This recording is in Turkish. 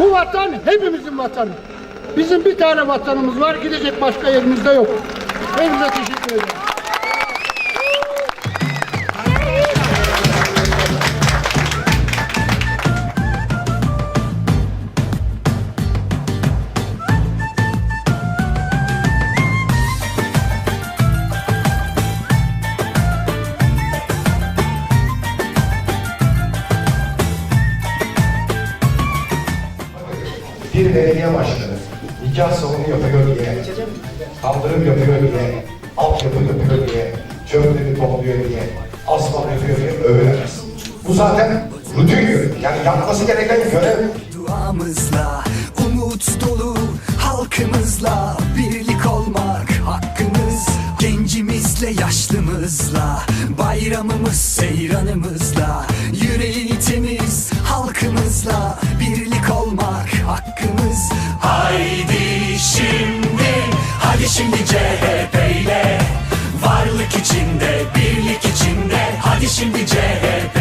Bu vatan hepimizin vatanı. Bizim bir tane vatanımız var, gidecek başka yerimizde yok. Hepinize teşekkür ederim. Bir belediye başkanı nikah salonu yapıyor diye, kaldırım yapıyor diye, altyapı yapıyor diye, çöpleri topluyor diye, asfalt yapıyor diye övülemez. Bu zaten rutin görev. Yani yapması gereken görev Duamızla, umut dolu halkımızla birlik olmak hakkımız. Gencimizle, yaşlımızla, bayramımız, seyranımızla, yüreği temiz halkımızla birlik şimdi CHP ile. Varlık içinde, birlik içinde, hadi şimdi CHP